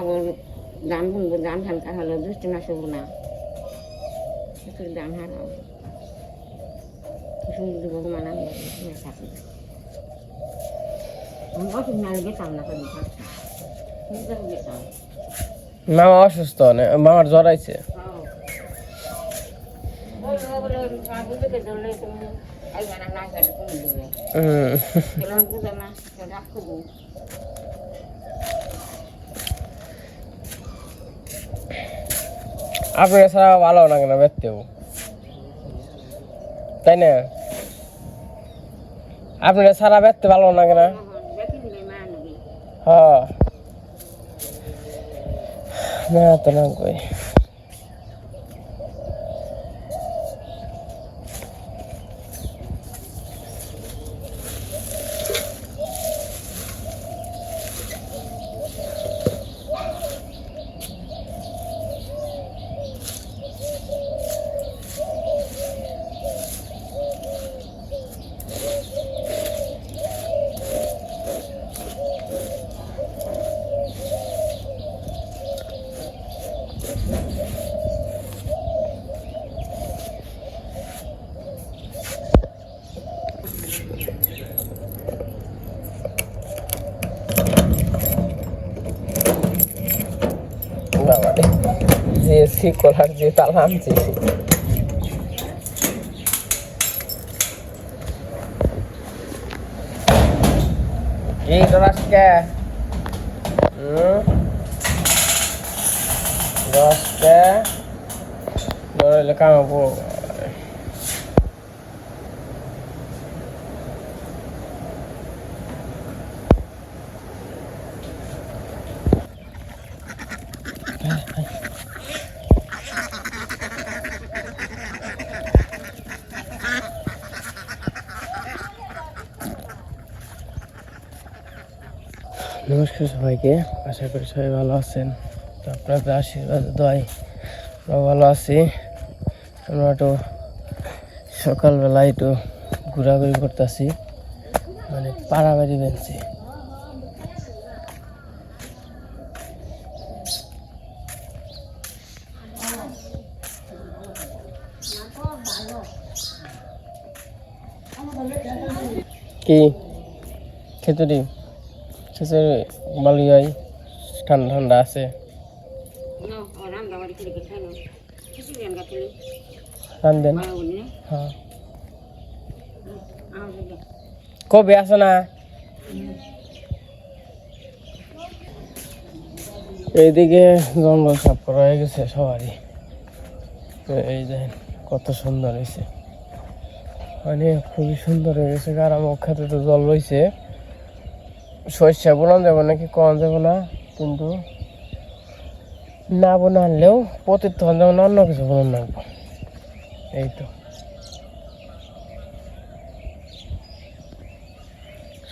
আবার ধান বুনবো ধান ধান কাটালো দুষ্টি মাস হব না। একটু ধান হারাও সমুদ্র ভগবান আমি থাকি না। না মামা অসুস্থ না মামার জ্বর আইছে? না না হুম কেন বুঝে না রাখ করব আপনি ছাড়া ভালো না কেন বেরতেও তাই না? আপনি ছাড়া বেচতে ভালো না। মা নিবি হ্যাঁ না, তো না কই বাবা রে জিএসসি কলার যে তালা আনছি কি রসকে রসকে ধরলে কামাবো নমস্কার সবাইকে। আশা করি সবাই ভালো আছেন। তো আপনাদের আশীর্বাদ দয় আমরা ভালো আছি। আমরা একটু সকালবেলা একটু ঘোরাঘুরি করতেছি। মানে পাড়াবাড়ি বেঞ্চি কি? খিচুড়ি খিচুড়ি ভালোই হয় ঠান্ডা ঠান্ডা আছে. রান্ধেন হ্যাঁ কবে আসো না? এইদিকে জঙ্গল সাফ করা হয়ে গেছে সবারই। তো এই দেখেন কত সুন্দর হয়েছে। মানে খুবই সুন্দর হয়ে গেছে আমার খেতে তো জল রয়েছে। শস্য বোনা যাব নাকি কম যাব না, কিন্তু না বোনা আনলেও পতির তখন যেমন অন্য কিছু বোন লাগবো। এই তো।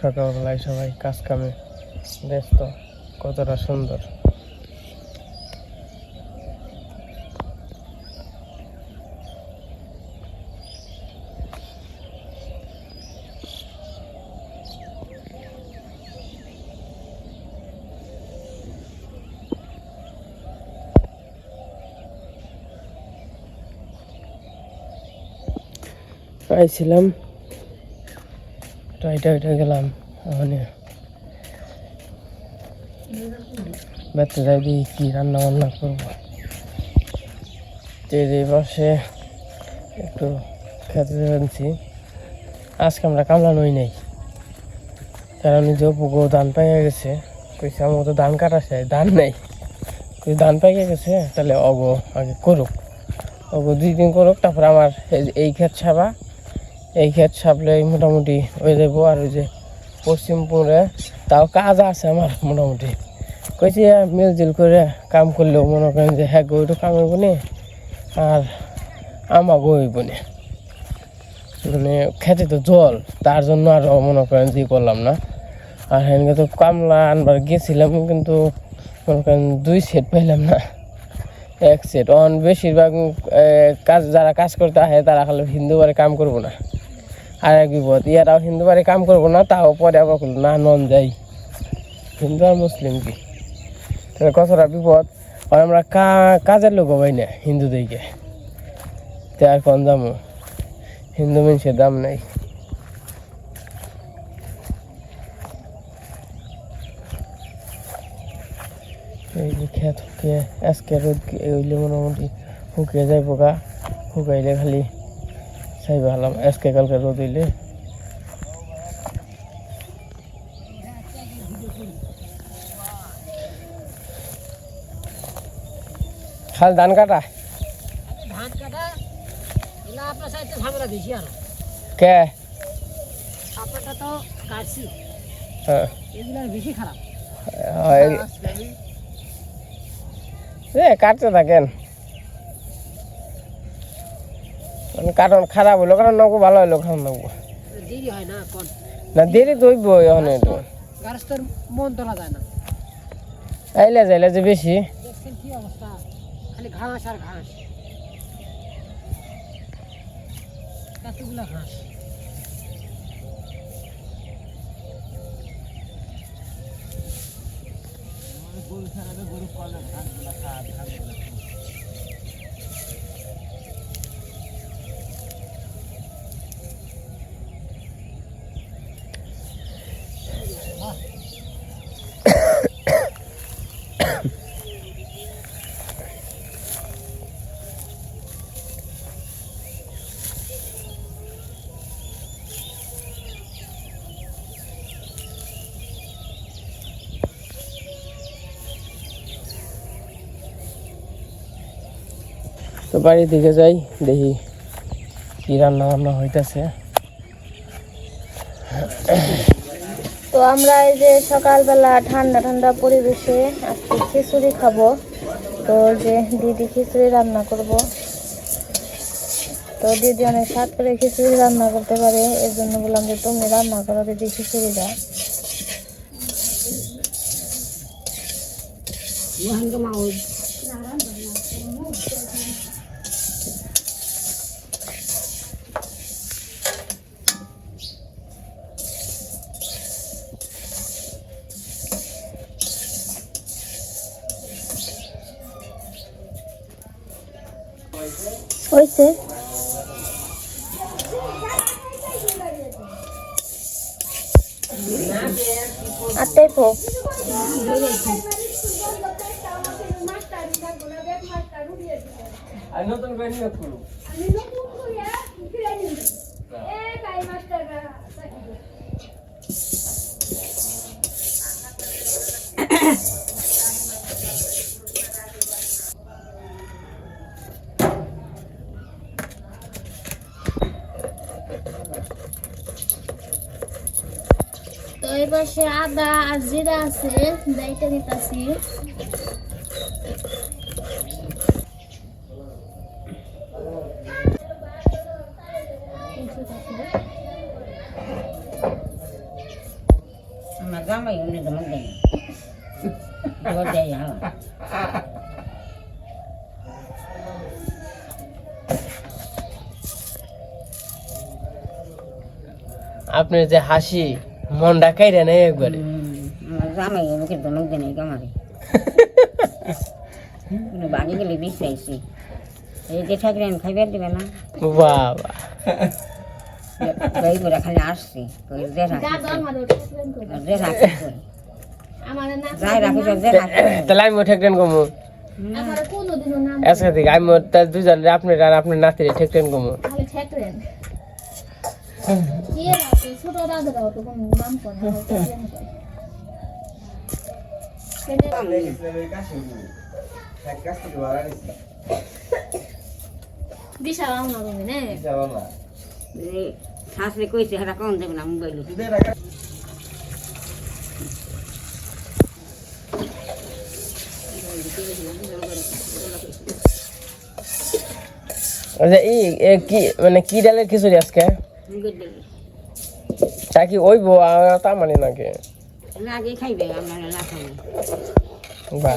সকালবেলায় সবাই কাজ কামে ব্যস্ত, কতটা সুন্দর। আইছিলাম টাইটা উঠে গেলাম। ওখানে। কি রান্না বান্না করব এই পাশে একটু খেতে যাচ্ছি আজকে আমরা কামলা নই নাই। কারণ যে পুকো ধান পাইয়া গেছে। কইছে আমার তো ধান কাটা চাই ধান নেই। কই ধান পাইয়া গেছে, তাহলে অগ আগে করুক। অগ দুই দিন করুক, তারপর আমার এই- ক্ষেত ছাবা এই ক্ষেত ছাপলে মোটামুটি হয়ে যাব আর ওই যে পশ্চিমপুরে তাও কাজ আছে আমার মোটামুটি। কইছি মিলজিল করে কাম করলেও মনে করেন যে হ্যাঁ গইটু কাম হইব নি আর আমাকে হইব নি। মানে খেতে তো জল, তার জন্য আর মনে করেন যে করলাম না। আর হ্যাঁ তো কামলা আনবার গেছিলাম, কিন্তু মনে করেন দুই সেট পাইলাম না। এক সেট অন বেশিরভাগ কাজ, যারা কাজ করতে আসে তারা খালি হিন্দু বারে কাম করব না। আর এক বিপদ ইয়ারাও হিন্দু বারে কাম করব না, তাও পরে আবার করল না, নন যাই। হিন্দু আর মুসলিম কি? তাহলে কতটা বিপদ। আর আমরা কা- কাজের লোক হবাই না হিন্দু দিকে তে আর কোন দাম হিন্দু মানুষের দাম নাই। এই যে খেত শুকিয়ে আজকে রোদ মোটামুটি শুকিয়ে যায় পোকা শুকাইলে খালি চাই ভালাম আজকে কালকে রোদ হইলে। খাল ধান কাটা? ধান কাটা? এগুলো আপনার সাইডে ঝামেলা বেশি আর। কে? আপনারটা তো কাটছি হ্যাঁ এগুলো আর বেশি খারাপ হয়। এ কাটতে থাকেন মানে কারণ খারাপ হইল কারণ নৌকো ভালো হইল খারাপ নৌকো। দেরি হয় না কোন? না দেরি তো হইব এখন একটু। মন আইলে যাইলে যে বেশি। দেখছেন কি অবস্থা? খালি ঘাস আর ঘাস। ঘাস। তো বাড়ির দিকে যাই দেখি কি রান্না বান্না হইতাছে। তো আমরা এই যে সকালবেলা ঠান্ডা ঠান্ডা পরিবেশে আজকে খিচুড়ি খাব। তো যে দিদি খিচুড়ি রান্না করব। তো দিদি অনেক স্বাদ করে খিচুড়ি রান্না করতে পারে এর জন্য বললাম যে তুমি রান্না করো দিদি খিচুড়িটা। মোহনকে মা আটটাই পো আর নতুন করে নিয়োগ করব পাশে আদা আর জিরা আছে যাইতে দিতেছি আমার জামাই উনি ধমক দেয় ধমক দেয় হ্যাঁ আপনার যে হাসি মনটা কাইরে নেই একবারে। আমার জামাই মুখে ধমক দেয় নাই আমারে বাড়ি গেলে বেশি আইসি এই যে ঠাকুরেন খাইবার দিবে না। বাবা। কই করে খালি আসছি। কই যে রাখি ঠাকুরেন না যাই রাখি তাহলে আমি ঠেকটেন কমু। আজকে থেকে আমি দুজন আপনার আর আপনার নাতিরে ঠেকটেন কমু। কি আছে ছোট দাদারাও তো কোনো নাম করে না ঠেকরেন কয়। বিশাল আমার তুমি শাশুড়ি কইছে হেরা কম দেবে না মোবাইল মানে কি ডালের খিচুড়ি আজকে তা কি ওইব তা মানে নাকি আগে খাইবে আমরা না খাই বা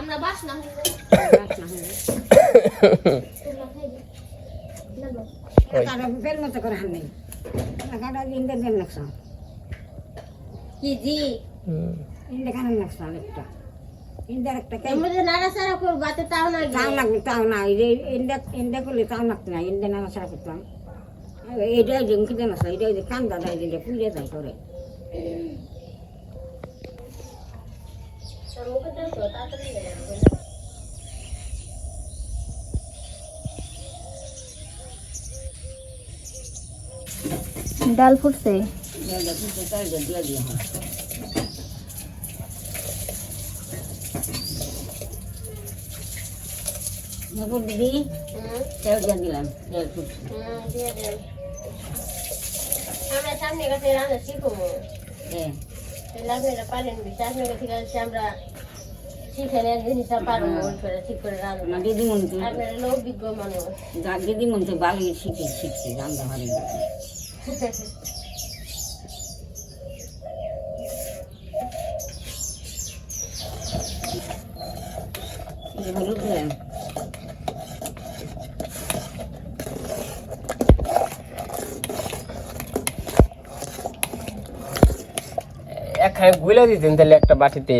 আমরা বাস না নাড়াচাড়া তাও না তাও লাগবে তাও না এই যে ইন্দা ইন্দা করলে তাও লাগতো না ইন্দা নামা ছাড়া করতাম এইটাই যে মুখে দেন আসলে এইটাই যে কান্দা দেয় যে পুড়ে যায় করে। ডাল ফুটছে? দিয়ে দিয়ে নকুর দিদি তেল দিয়ে দিলাম সামনে কাছে রান্না শিখব আপনারা পারেন বিশ্বাস না ঠিক আছে আমরা শিখে নেন জিনিসটা পারব ঠিক করে রান্না না দিদি তো আপনারা অভিজ্ঞ মানুষ দিদি মন তো বালি শিখে শিখছি রান্না হারি হলুদ একখানে গুলে দিতেন তাহলে একটা বাটিতে।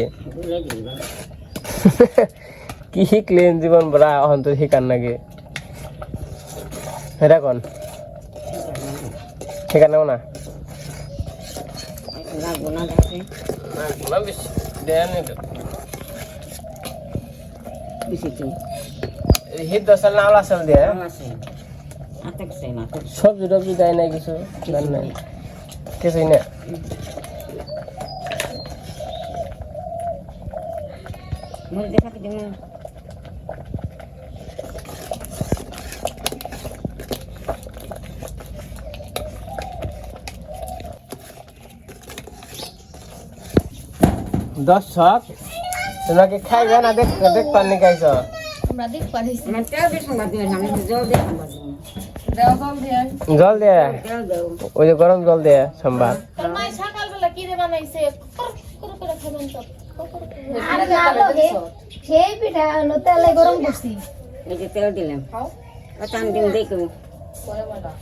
কি শিখলেন জীবন বড়া অহন তো শিকার নাকি। এটা কন? শিকার নেও না? আলা দিয়ে না আটক সবজি টবজি দেয় না কিছু কিছুই না। মনে দেখা কি দিন দর্শক তোমাকে খাইবে না দেখ দেখ পাননি খাইছ আমরা দেখ না তেল জল দিয়ে জল দে তেল দেও। ওই যে গরম জল দে সম্বাদ সকালবেলা কি রে বানাইছে? করে করে খাবেন তো। আর না লগে সেই পিঠা হলো তেলে গরম করছি। এই যে তেল দিলাম। টান দিন পরে বানা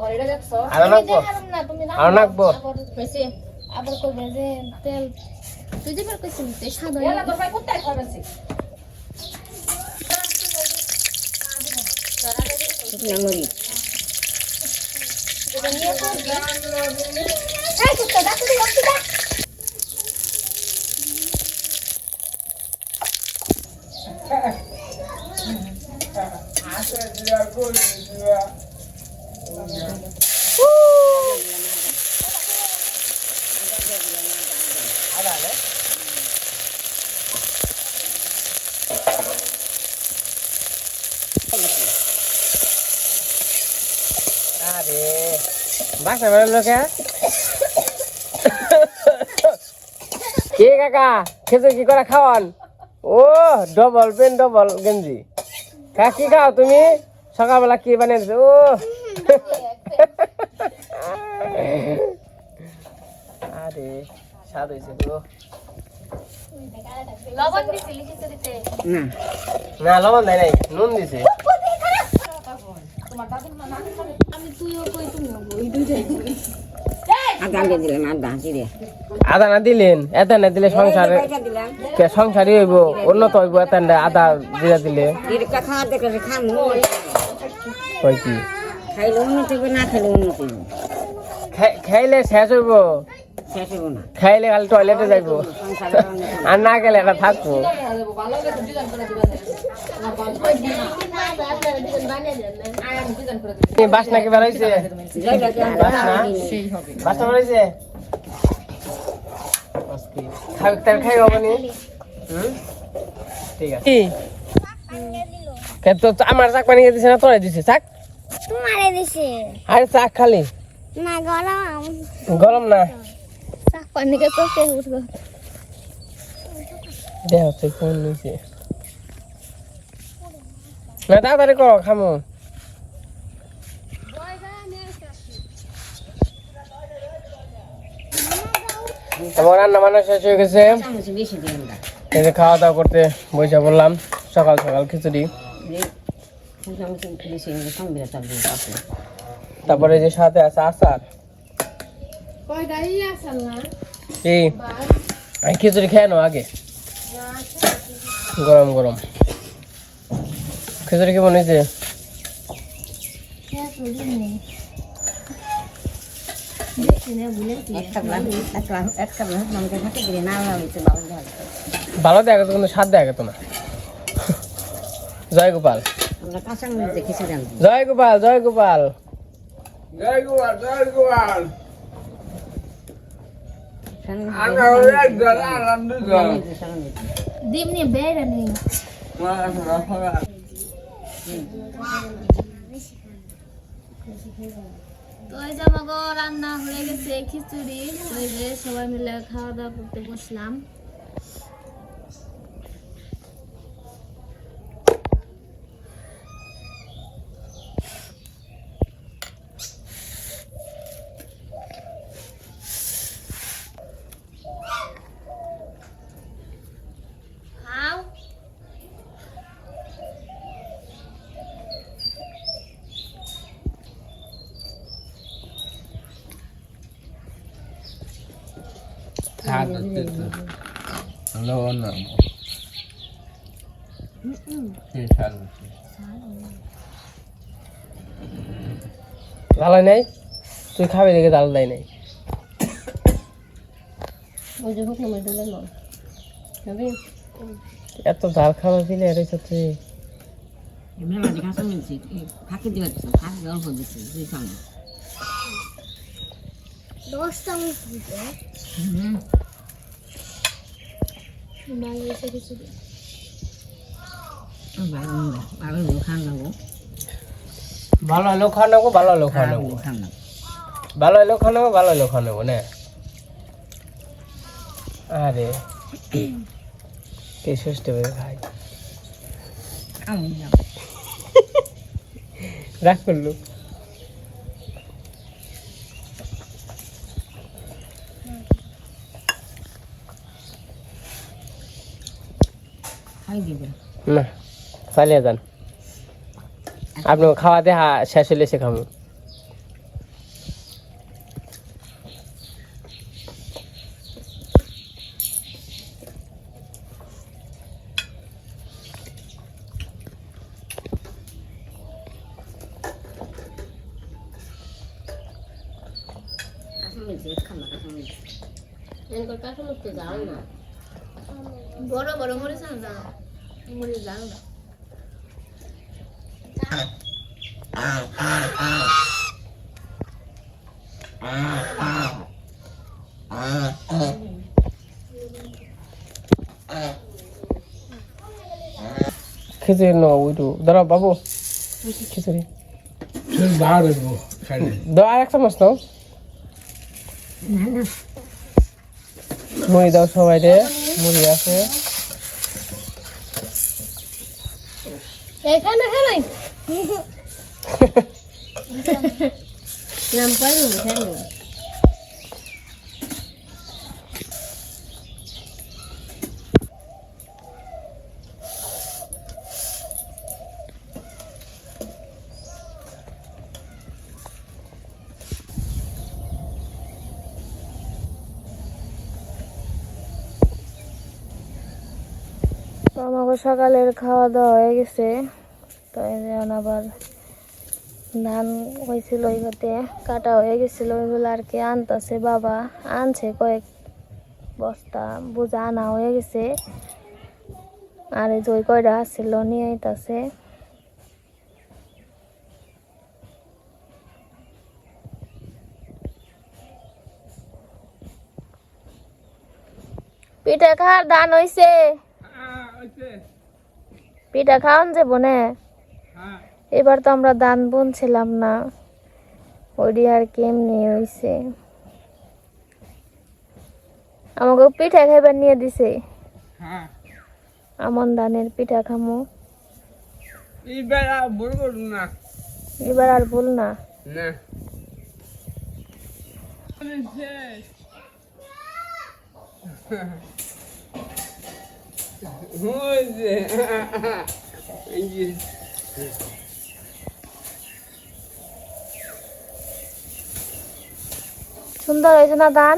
আর এটা দেখছ? আর নাকবো না তুমি না আর নাকবো কইছে। আবার কইবে যে তেল। তুই যে বার কইছিস তে সাদা এলা তো ভাই কোথায় খাবেছি শুকনা মরিচ এই কুত্তা বাসা বেড়াল লোকে কে কাকা খেতে কি করে খাওয়ান ও ডবল পেন ডবল গেঞ্জি। কা কি খাও তুমি? সকালবেলা কি বানিয়ে দিছো? ও। আরে স্বাদ হয়েছে তো লবণ দিছিলি খিচুড়িতে না না লবণ দেয় নাই নুন দিছে। আমি তুইও কই তুমি ওই দুইটাই আদা না দিলেন? এত না দিলে সংসারে সংসারই হইব উন্নত হইব এত আদা দিলে দিলে। জিরে কি? খাইলে শেষ হইব। খাইলে খালি টয়লেটে যাইব। আর না গেলে এটা থাকব। বাস নাকি বেড়াইছে যাই দেখি আর বাস না বাসটা বেড়াইছে খাই তার খাই হবনি ঠিক আছে। কি? তো তো আমার চাক পানি দিছে না তোরাই দিছে চাক? মারে দিছে। আরে চাক খালি। না গরম। গরম না? পানি কে কোন না তাড়াতাড়ি করো খামো। আমার রান্না বান্না শেষ হয়ে গেছে। এই যে খাওয়া দাওয়া করতে বসে পড়লাম। সকাল সকাল খিচুড়ি। তারপরে যে সাথে আছে আচার। এই খিচুড়ি খেয়ে নাও আগে। গরম গরম। খিচুড়ি না হয়েছে বাবা ভালো দেখা তো, কিন্তু স্বাদ দেখা তো না। জয় গোপাল। জয় গোপাল জয় গোপাল। জয় গোপাল জয় গোপাল আমরা হলো একজন আরাম দুজন দিমনি বেড়ে নেই তো এই যে আমাকে রান্না হয়ে গেছে খিচুড়ি। ওই যে সবাই মিলে খাওয়া দাওয়া করতে বসলাম খাও লবণ ভালো নাই? তুই খাবি দেখে জাল দেয় নাই। দিলে এত ঝাল খাওয়া দিলে এর সাথে মেলা কাঁচা মরিচ ফাঁকি দিয়ে দিচ্ছি ফাঁকি অল্প দিচ্ছি দুই চামচ। দশ চামচ দিতে। ভালো হয়েছে খিচুড়ি ভালো ভালো খান নেব ভালো হলেও খাওয়া নেব ভালো হলেও খাওয়া নেব ভালো হলেও খাওয়া নেব ভালো হলেও খাওয়া নেব না। আরে কে ষষ্ঠ করে ভাই? রাগ করল। না চালিয়ে যান। আপনি খাওয়া হা শেষ হলে সে কাঁচা মরিচ খান না কাঁচা মরিচ এনকর কাঠামো তো যাও না বড় বড় মরিচ আনো না মরিচ জানো না খিচুড়ি নো ওইটু দাঁড়াও বাবু খিচুড়ি দাও আর এক চামচ দাও মুড়ি দাও সবাই রে মুড়ি আছে এখানে হেলাই নাম তো আমাকে সকালের খাওয়া দাওয়া হয়ে গেছে। তো এই যে এখন আবার ধান হয়েছিল ওইগুলোতে, কাটা হয়ে গেছিল, ওইগুলো আর কি আনতেছে বাবা। আনছে কয়েক বস্তা, বোঝা আনা হয়ে গেছে। আর এই যে কয়টা আসছিল নিয়ে আইতাছে। পিঠা খাওয়ার ধান হইছে। পিঠা খাওয়ান যে বনে এবার তো আমরা দান বুনছিলাম না। ওইটি আর কেমনি হইছে? আমাকে পিঠা খাইবার নিয়ে দিছে। হ্যাঁ। আমন ধানের পিঠা খামু। এইবার আর বলব না। এবার আর ভুল না। সুন্দর হয়েছে না দান?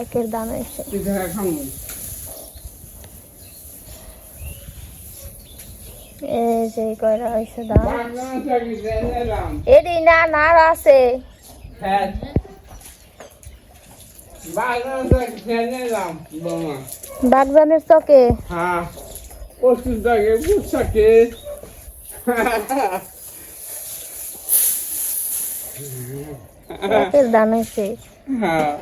একের দাম হয়েছে এই যে কয়টা দাম? এটি না না আছে। বাগদানের চকে হ্যাঁ ওষুধ থাকে বুঝ থাকে রাতের ধান হয়েছে হ্যাঁ।